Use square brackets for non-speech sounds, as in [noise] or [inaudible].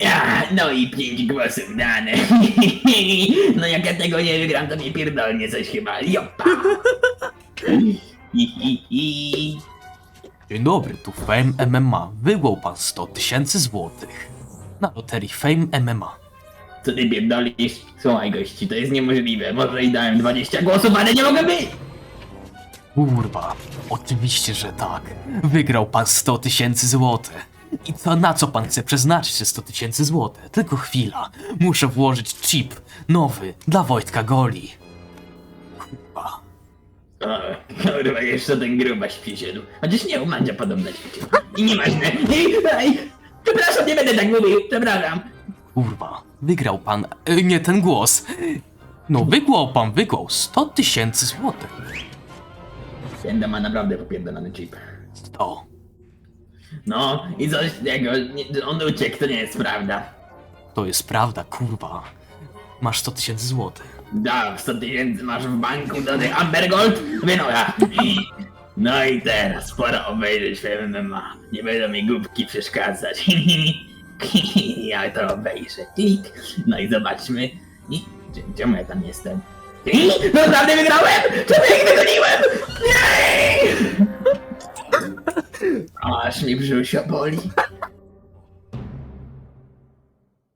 Ja, no i pięć głosów dane. [laughs] No jak ja tego nie wygram, to mnie pierdolnie coś chyba. Jopa. Dzień dobry, tu Fame MMA. Wygrał pan 100 tysięcy złotych. Na loterii Fame MMA. Co ty pierdolisz? Słuchaj gości, to jest niemożliwe. Może i dałem 20 głosów, ale nie mogę być! Kurwa, oczywiście, że tak. Wygrał pan 100 tysięcy złotych. I co, na co pan chce przeznaczyć te 100 tysięcy złotych? Tylko chwila. Muszę włożyć chip nowy dla Wojtka Goli. Kurwa. O, kurwa, jeszcze ten grubaś przyszedł. Chociaż nie, u Mandzia podobno ćwiczył. I nieważne. Ej, ej, przepraszam, nie będę tak mówił, przepraszam. Kurwa, wygrał pan. E, nie ten głos. No, wygrał pan, wygrał 100 tysięcy złotych. Senda ma naprawdę popierdolony chip. 100. No, i coś z tego, nie, on uciekł, to nie jest prawda. To jest prawda, kurwa. Masz 100 tysięcy złotych. Da, 100 tysięcy masz w banku do tych Amber Gold? Wynocha. No i teraz pora obejrzeć MMA. Nie będą mi głupki przeszkadzać. [laughs] Ja to obejrzę. Klik. No i zobaczmy. I gdzie- czemu ja tam jestem? I naprawdę wygrałem! Czemu ich wygoniłem? Aż mi brzusio boli.